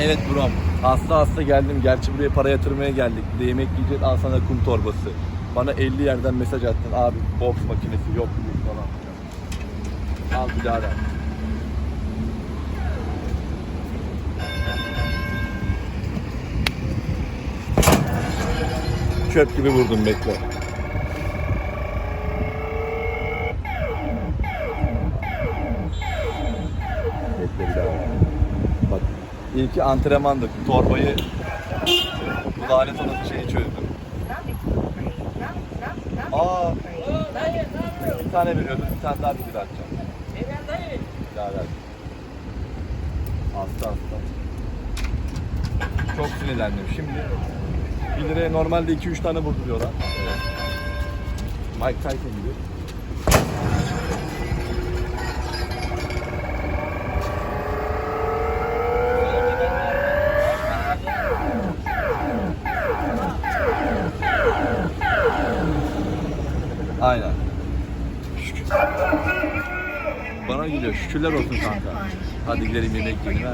Evet brom. Hasta hasta geldim. Gerçi buraya para yatırmaya geldik. Bir de yemek yiyeceğiz. Al sana kum torbası. Bana 50 yerden mesaj attın. Abi boks makinesi yok mu falan. Al birader. Çöp gibi vurdum bekle. Bekle bir daha. İlki antrenmandık. Torbayı bu lanet olası şeyi çözdüm. Aa bir tane veriyordum. Bir tane daha bir lira atacağım. Bir daha ver. Hasta hasta. Çok sinirlendim. Şimdi 1 liraya normalde 2-3 tane vurduruyorlar. Mike Tyson gibi. Aynen. Bana geliyor. Şükürler olsun kanka. Hadi gidelim yemek yiyelim.